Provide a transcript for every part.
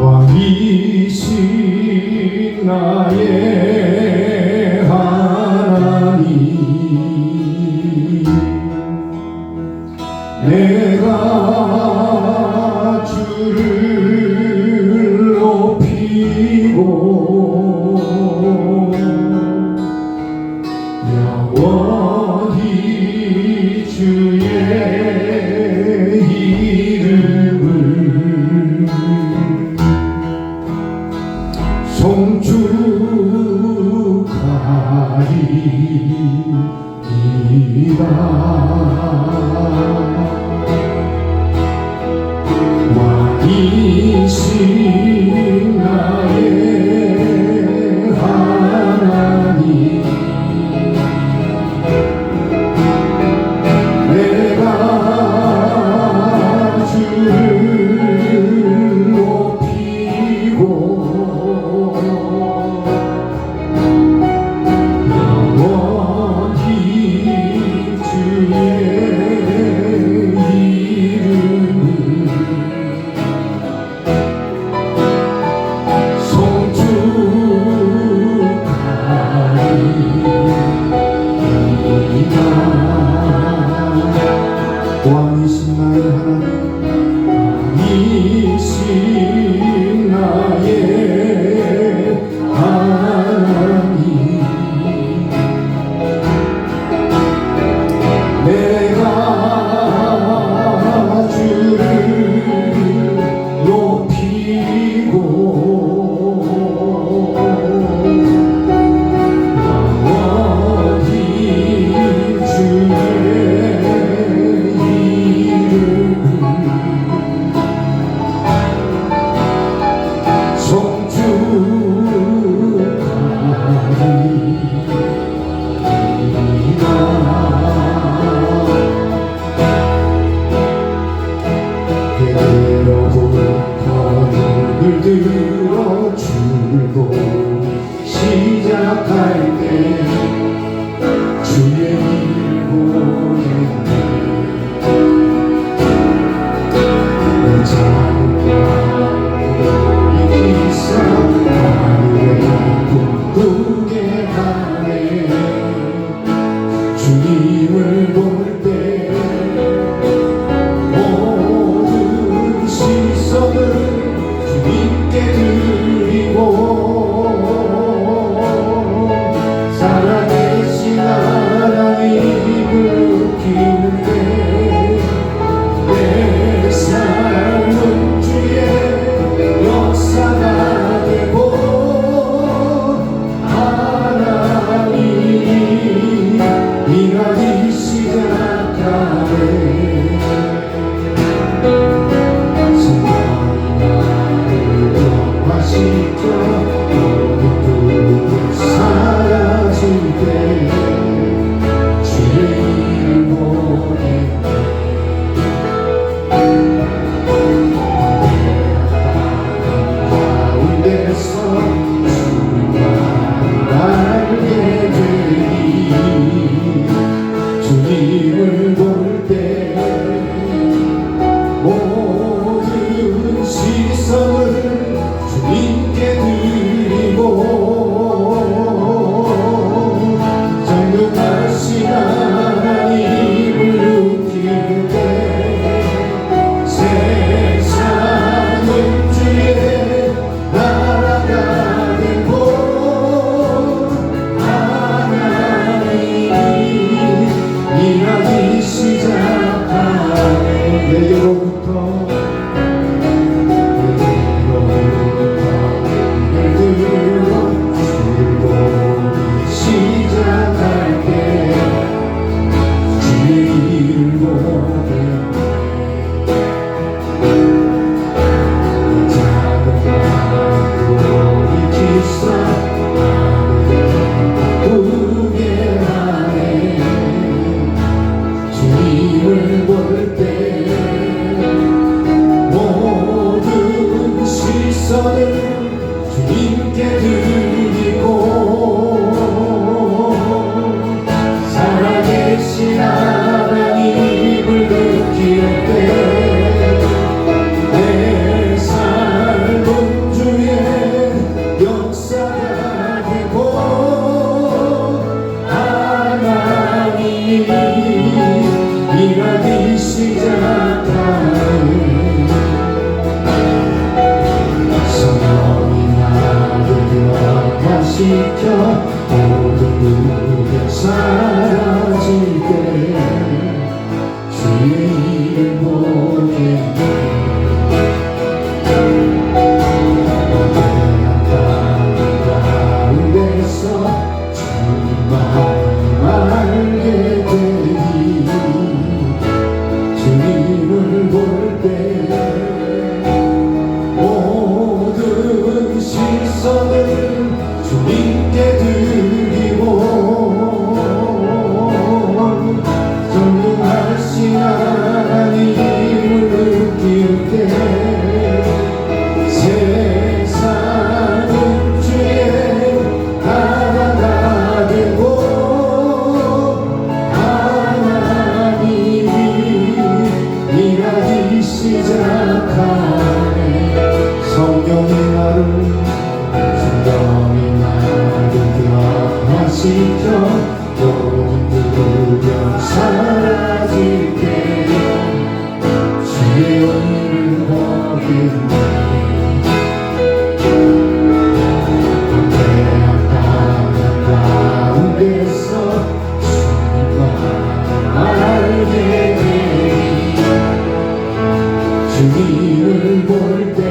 왕이신 나의 내 내 주님을 볼때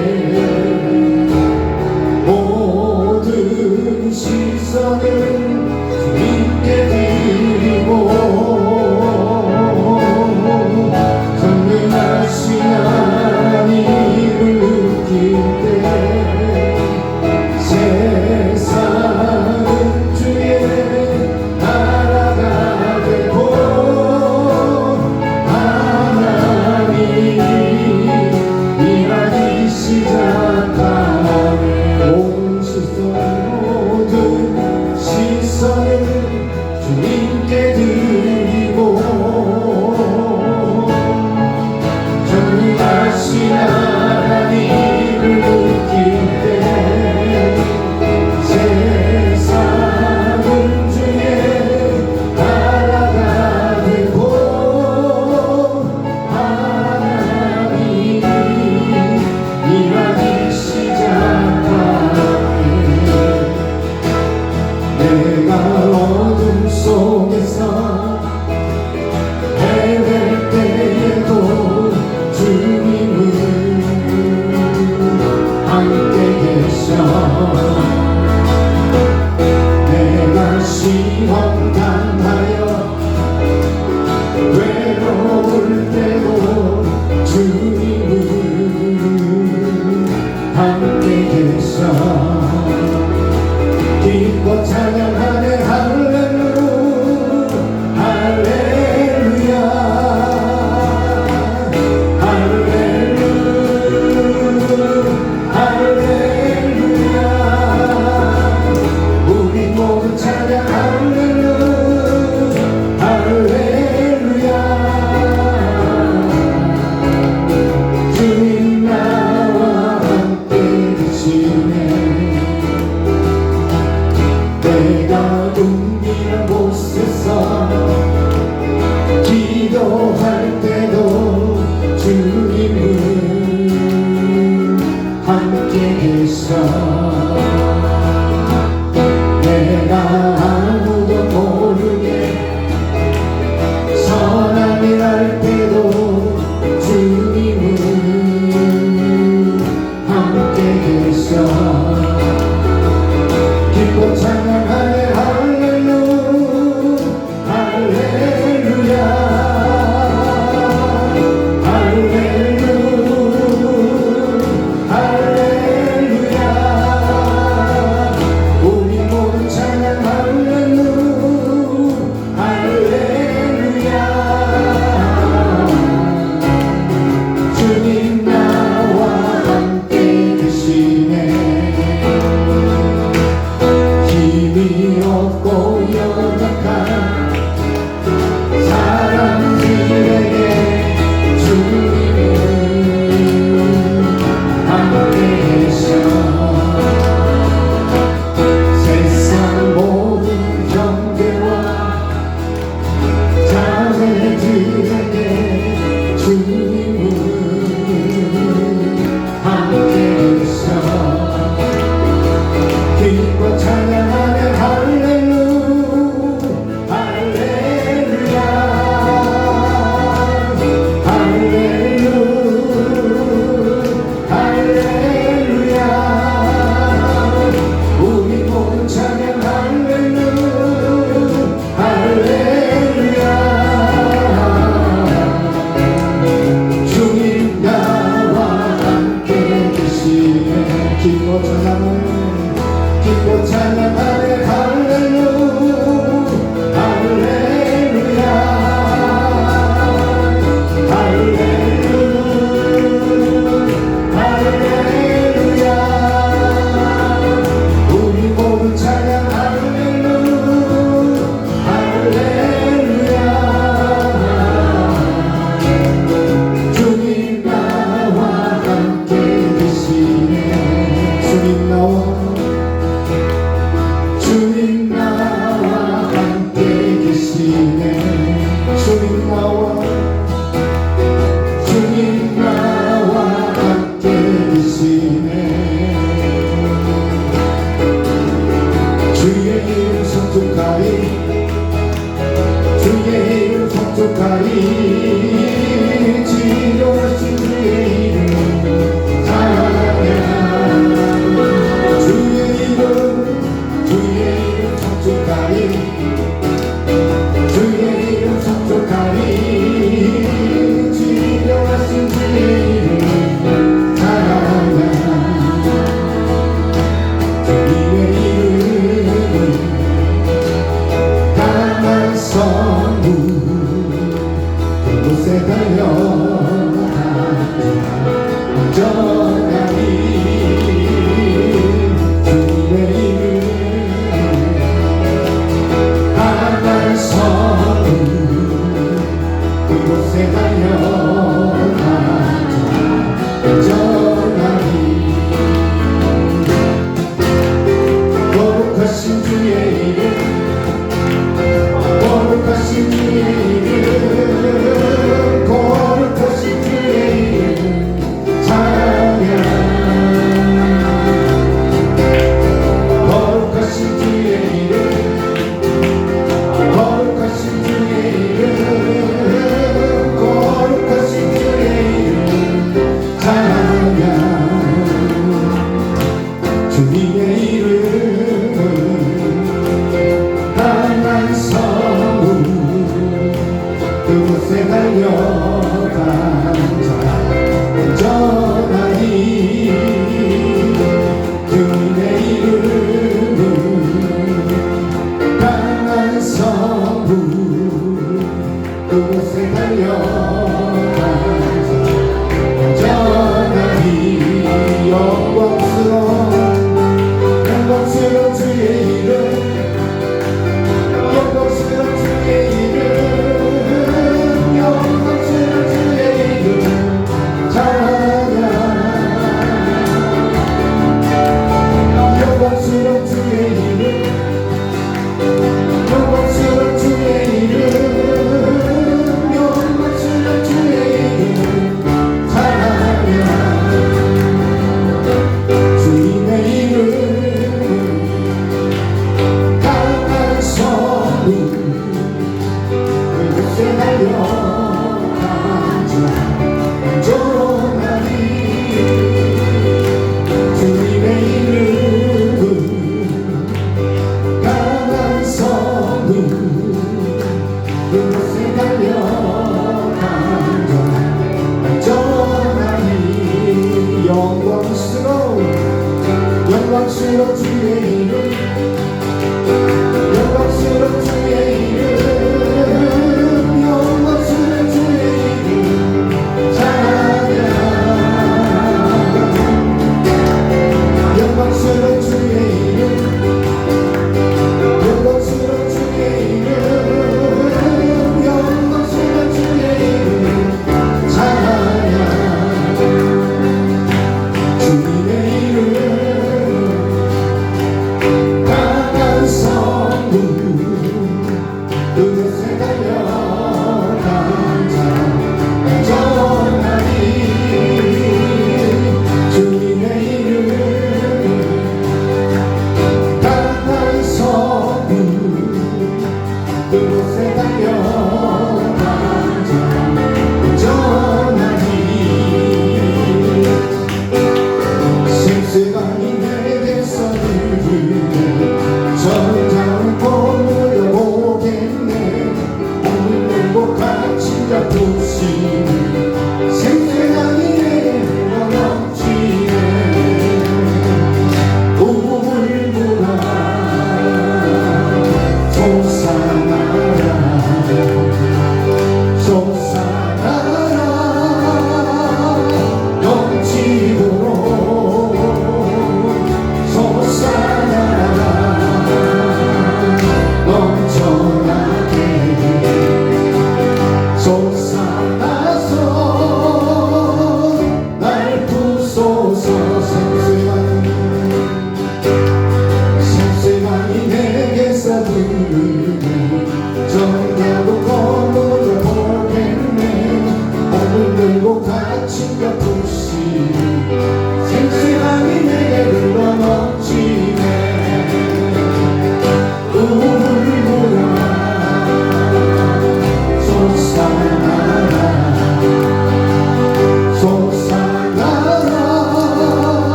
기뻐 곳에 달려가 전한 이 영광.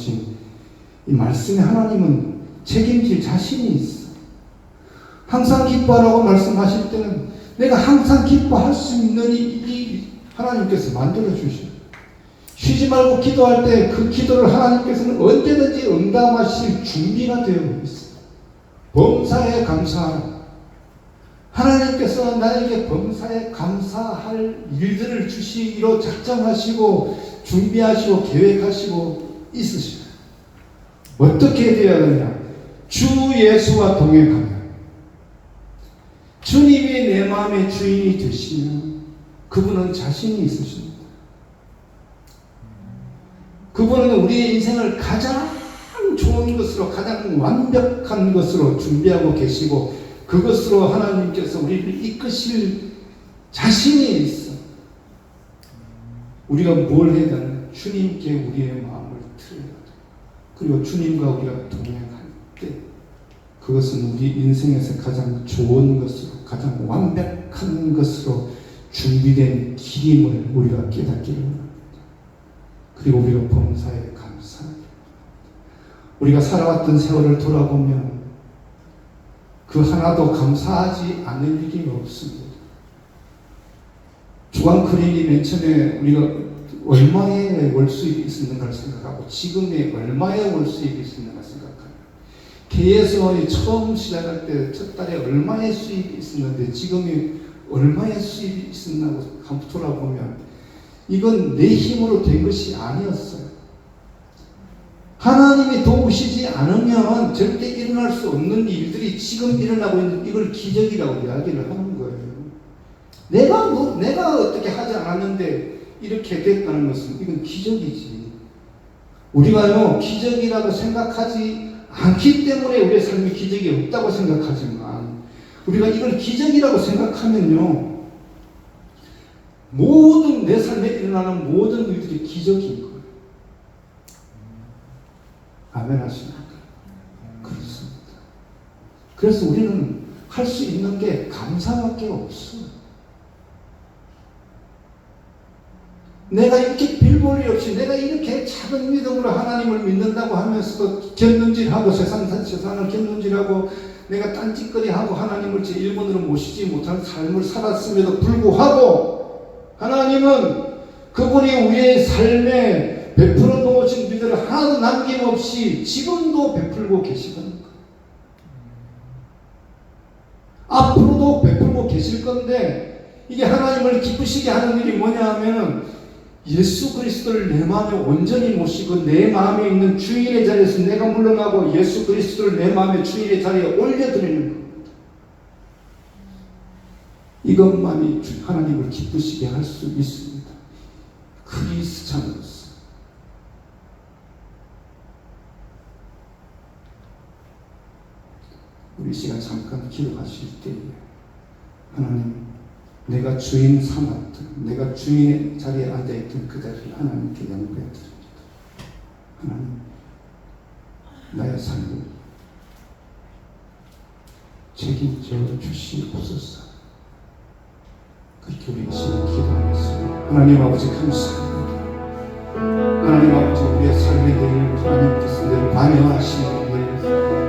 말씀하신 이 말씀에 하나님은 책임질 자신이 있어. 항상 기뻐하라고 말씀하실 때는 내가 항상 기뻐할 수 있는 이, 이 하나님께서 만들어 주셔. 쉬지 말고 기도할 때 그 기도를 하나님께서는 언제든지 응답하실 준비가 되어 있어. 범사에 감사하라. 하나님께서 나에게 범사에 감사할 일들을 주시기로 작정하시고 준비하시고 계획하시고 있으시다. 어떻게 되어야 되냐? 주 예수와 동행하며 주님이 내 마음의 주인이 되시면 그분은 자신이 있으십니다. 그분은 우리의 인생을 가장 좋은 것으로 가장 완벽한 것으로 준비하고 계시고 그것으로 하나님께서 우리를 이끄실 자신이 있어. 우리가 뭘 해야 되나? 주님께 우리의 마음을 돼. 그리고 주님과 우리가 동행할 때 그것은 우리 인생에서 가장 좋은 것으로 가장 완벽한 것으로 준비된 길임을 우리가 깨닫기를 원합니다. 그리고 우리가 범사에 감사하기 우리가 살아왔던 세월을 돌아보면 그 하나도 감사하지 않을 일이 없습니다. 주간 크린이 맨 처음에 우리가 얼마의 월 수입이 있었는가를 생각하고 지금의 얼마의 월 수입이 있었는가 생각하면 KS원이 처음 시작할 때 첫 달에 얼마의 수입이 있었는데 지금이 얼마의 수입이 있었나고 한번 돌아보면 이건 내 힘으로 된 것이 아니었어요. 하나님이 도우시지 않으면 절대 일어날 수 없는 일들이 지금 일어나고 있는 이걸 기적이라고 이야기를 하는 거예요. 내가 뭐, 내가 어떻게 하지 않았는데 이렇게 됐다는 것은 이건 기적이지. 우리가요 기적이라고 생각하지 않기 때문에 우리의 삶에 기적이 없다고 생각하지만 우리가 이걸 기적이라고 생각하면요 모든 내 삶에 일어나는 모든 일들이 기적인 거예요. 아멘 하십니까? 그렇습니다. 그래서 우리는 할 수 있는 게 감사밖에 없어요. 내가 이렇게 별볼일 없이 내가 이렇게 작은 믿음으로 하나님을 믿는다고 하면서도 견눈질하고 세상, 세상을 견눈질하고 내가 딴짓거리하고 하나님을 제 1번으로 모시지 못한 삶을 살았음에도 불구하고 하나님은 그분이 우리의 삶에 베풀어 놓으신 비들을 하나도 남김없이 지금도 베풀고 계시다는 거예요. 앞으로도 베풀고 계실 건데 이게 하나님을 기쁘시게 하는 일이 뭐냐 하면은 예수 그리스도를 내 마음에 온전히 모시고 내 마음에 있는 주인의 자리에서 내가 물러나고 예수 그리스도를 내 마음의 주인의 자리에 올려드리는 겁니다. 이것만이 주- 하나님을 기쁘시게 할 수 있습니다. 크리스찬으로서. 우리 시간 잠깐 기도하실 때 하나님 내가 주인 삼았던 내가 주인의 자리에 앉아있던 그 자리를 하나님께 양보해 드립니다. 하나님 나의 삶을 책임져 주시옵소서. 그렇게 우리 이 시간 기도하겠습니다. 하나님 아버지 감사합니다. 하나님 아버지 우리의 삶에 늘 하나님께서 늘 관여하시며 늘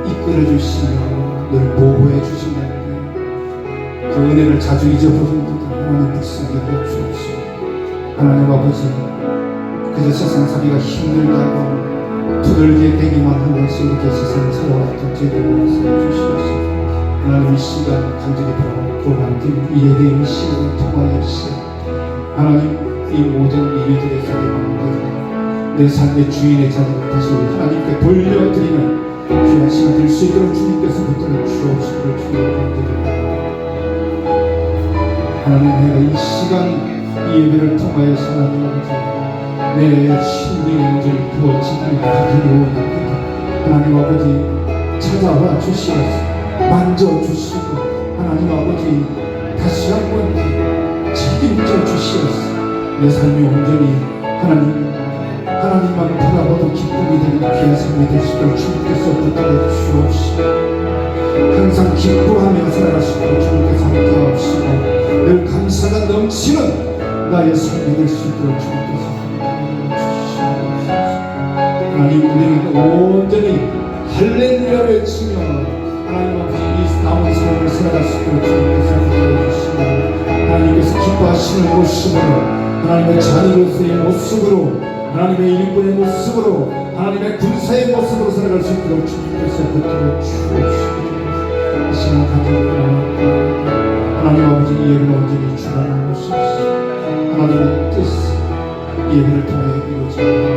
이끌어 주시며 늘 보호해 주시며 그 은혜를 자주 잊어버린 듯 하나님 백성에게 주옵시오. 하나님 아버지 그저 세상 살이가 힘들다고 두들게 되기만 하면서 이렇게 세상 살아왔던 저희들을 말씀해 주시옵소서. 하나님 이 시간 간절히 바라고 이에 대한 시간을 통하여서 하나님 이 모든 이들의 자리 가운데 내 삶의 주인의 자리를 다시 하나님께 돌려드리는 귀한 시간 될 수 있도록 주님께서 붙들어 주옵시기를 주여 간절히 하나님 내가 이 시간 이 예배를 통하여서 하나님 아버지 내 심리의 문제를 부어지기 하기를 원합니다. 하나님 아버지 찾아와 주시옵소서. 만져 주시고 하나님 아버지 다시 한번 책임져 주시옵소서. 내 삶이 온전히 하나님 하나님만 바라보도 기쁨이 되는 귀한 삶이 되시도록 주님께서 붙들어 주옵시고 항상 기뻐하며 살아가시도록 주님께서 함께 하시고 늘 감사가 넘치는 나의 삶이 될 수 있도록 주님께서 주시옵소서 하나님 우리는 온전히 할렐루야 외치며 하나님 앞에 이 남은 삶을 살아갈 수 있도록 주님께서 함께 주시고 하나님께서 기뻐하시는 모습으로 하나님의 자녀로서의 모습으로 하나님의 일꾼의 모습으로 하나님의 군사의 모습으로 살아갈 수 있도록 주님께서 붙들어 주옵시고. 이 시간 가정 하나님 아버지 이 예배를 온전히 주관하옵소서 하나님의 뜻이 예배를 통해 이루어지게